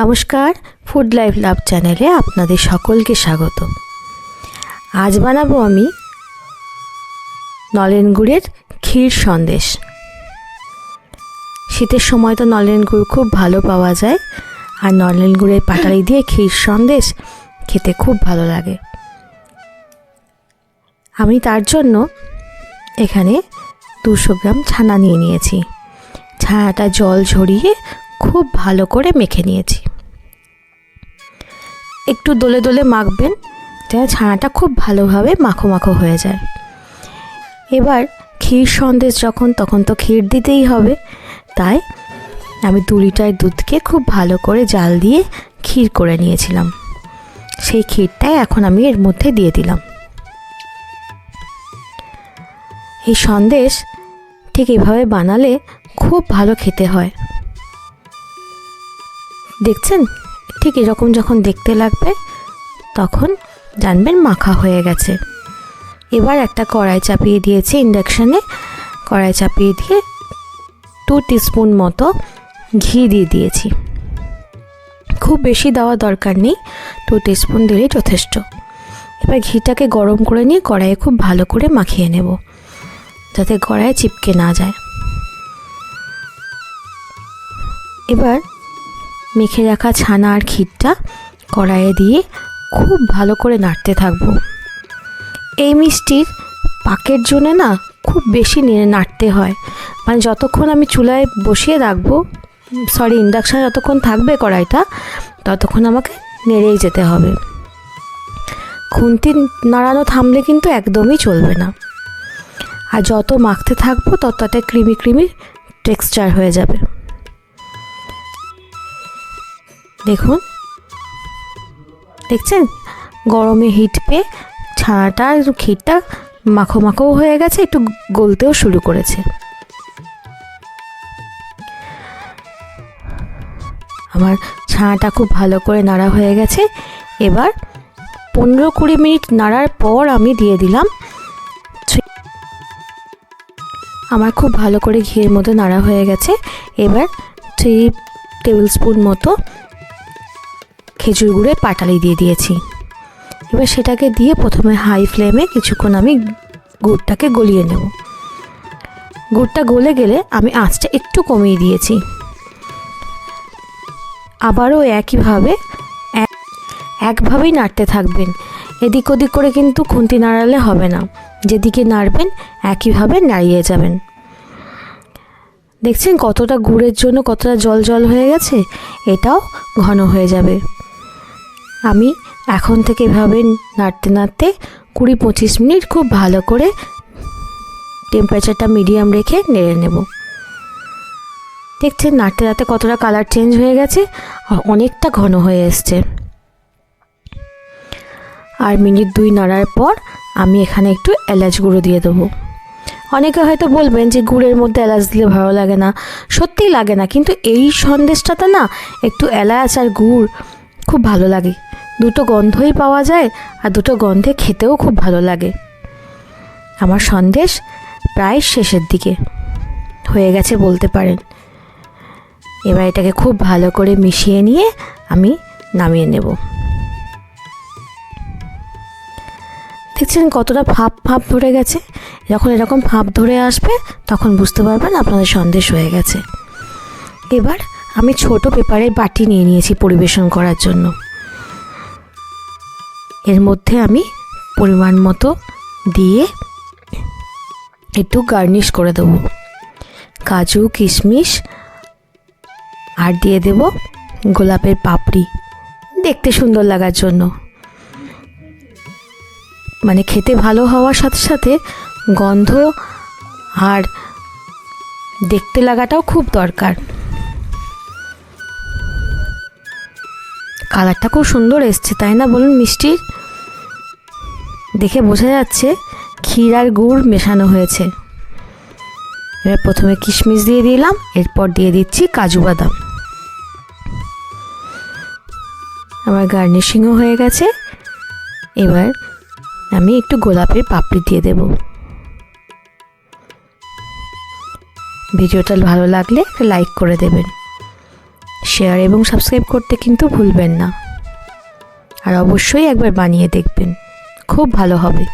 নমস্কার food life love চ্যানেলে আপনাদের সকলকে স্বাগত। আজ বানাবো আমি নলেন গুড়ের ক্ষীর সন্দেশ। শীতের সময় তো নলেন গুড় খুব ভালো পাওয়া যায়, আর নলেন গুড়ের পাটালি দিয়ে ক্ষীর সন্দেশ খেতে খুব ভালো লাগে। আমি তার জন্য এখানে দুশো গ্রাম ছানা নিয়ে নিয়েছি। ছানাটা জল ঝরিয়ে খুব ভালো করে মেখে নিয়েছি। একটু দোলে দোলে মাখবেন যেন ছানাটা খুব ভালোভাবে মাখো মাখো হয়ে যায়। এবার ক্ষীর সন্দেশ যখন, তখন তো ক্ষীর দিতেই হবে। তাই আমি দু লিটার দুধকে খুব ভালো করে জাল দিয়ে ক্ষীর করে নিয়েছিলাম। সেই ক্ষীরটাই এখন আমি এর মধ্যে দিয়ে দিলাম। এই সন্দেশ ঠিক এভাবে বানালে খুব ভালো খেতে হয়। দেখছেন? ঠিক এরকম যখন দেখতে লাগবে, তখন জানবেন মাখা হয়ে গেছে। এবার একটা কড়াই চাপিয়ে দিয়েছি ইন্ডাকশানে। কড়াই চাপিয়ে দিয়ে টু টিস্পুন মতো ঘি দিয়ে দিয়েছি। খুব বেশি দেওয়া দরকার নেই টু টিস্পুন দিলেই যথেষ্ট। এবার ঘিটাকে গরম করে নিয়ে কড়াইয়ে খুব ভালো করে মাখিয়ে নেব, যাতে কড়াইয়ে চিপকে না যায়। এবার মেখে রাখা ছানা আর ক্ষীরটা কড়াইয়ে দিয়ে খুব ভালো করে নাড়তে থাকব। এই মিষ্টির পাকের জন্য না খুব বেশি নেড়ে নাড়তে হয়। মানে যতক্ষণ আমি চুলায় বসিয়ে রাখব সরি ইন্ডাকশান যতক্ষণ থাকবে কড়াইটা, ততক্ষণ আমাকে নেড়েই যেতে হবে। খুন্তি নাড়ানো থামলে কিন্তু একদমই চলবে না। আর যত মাখতে থাকব, তত ততটা ক্রিমি ক্রিমি টেক্সচার হয়ে যাবে। দেখুন। দেখছেন? গরমে হিট পেয়ে ছানাটা ক্ষীরটা মাখো মাখোও হয়ে গেছে, একটু গলতেও শুরু করেছে। আমার ছানাটা খুব ভালো করে নাড়া হয়ে গেছে। এবার পনেরো কুড়ি মিনিট নাড়ার পর আমি দিয়ে দিলাম আমার খুব ভালো করে ঘিয়ের মতো নাড়া হয়ে গেছে। এবার থ্রি টেবিল স্পুন মতো খেজুর গুঁড়ে পাটালি দিয়ে দিয়েছি। এবার সেটাকে দিয়ে প্রথমে হাই ফ্লেমে কিছুক্ষণ আমি গুড়টাকে গলিয়ে নেব। গুড়টা গলে গেলে আমি আঁচটা একটু কমিয়ে দিয়েছি। আবারও একইভাবে একভাবেই নাড়তে থাকবেন। এদিক ওদিক করে কিন্তু খুন্তি নাড়ালে হবে না। যেদিকে নাড়বেন, একইভাবে নাড়িয়ে যাবেন। দেখছেন কতটা গুড়ের জন্য কতটা জল জল হয়ে গেছে? এটাও ঘন হয়ে যাবে। আমি এখন থেকে এভাবে নাড়তে নাড়তে কুড়ি পঁচিশ মিনিট খুব ভালো করে টেম্পারেচারটা মিডিয়াম রেখে নেড়ে নেব। দেখছেন নাড়তে নাড়তে কতটা কালার চেঞ্জ হয়ে গেছে আর অনেকটা ঘন হয়ে এসছে। আর মিনিট দুই নাড়ার পর আমি এখানে একটু এলাচ গুঁড়ো দিয়ে দেবো। অনেকে হয়তো বলবেন যে গুড়ের মধ্যে এলাচ দিলে ভালো লাগে না। সত্যিই লাগে না, কিন্তু এই সন্দেশটাতে না একটু এলাচ আর গুড় খুব ভালো লাগে। দুটো গন্ধই পাওয়া যায় আর দুটো গন্ধে খেতেও খুব ভালো লাগে। আমার সন্দেশ প্রায় শেষের দিকে হয়ে গেছে বলতে পারেন। এবার এটাকে খুব ভালো করে মিশিয়ে নিয়ে আমি নামিয়ে নেব। দেখছেন কতটা ফাঁপ ফাঁপ ধরে গেছে? যখন এরকম ফাঁপ ধরে আসবে, তখন বুঝতে পারবেন আপনাদের সন্দেশ হয়ে গেছে। এবার আমি ছোট পেপারের বাটি নিয়ে নিয়েছি পরিবেশন করার জন্য। এর মধ্যে আমি পরিমাণ মতো দিয়ে একটু গার্নিশ করে দেবো। কাজু, কিশমিশ, আর দিয়ে দেব গোলাপের পাপড়ি। দেখতে সুন্দর লাগার জন্য। মানে খেতে ভালো হওয়ার সাথে সাথে গন্ধ আর দেখতে লাগাটাও খুব দরকার। কালারটা খুব সুন্দর এসছে, তাই না বলুন মিষ্টির দেখে বোঝা যাচ্ছে ক্ষীর আর গুড় মেশানো হয়েছে। এবার প্রথমে কিশমিশ দিয়ে দিলাম, এরপর দিয়ে দিচ্ছি কাজু বাদাম। আমার গার্নিশিংও হয়ে গেছে। এবার আমি একটু গোলাপের পাপড়ি দিয়ে দেব। ভিডিওটা ভালো লাগলে লাইক করে দেবেন। শেয়ার এবং সাবস্ক্রাইব করতে কিন্তু ভুলবেন না। আর অবশ্যই একবার বানিয়ে দেখবেন। খুব ভালো হবে।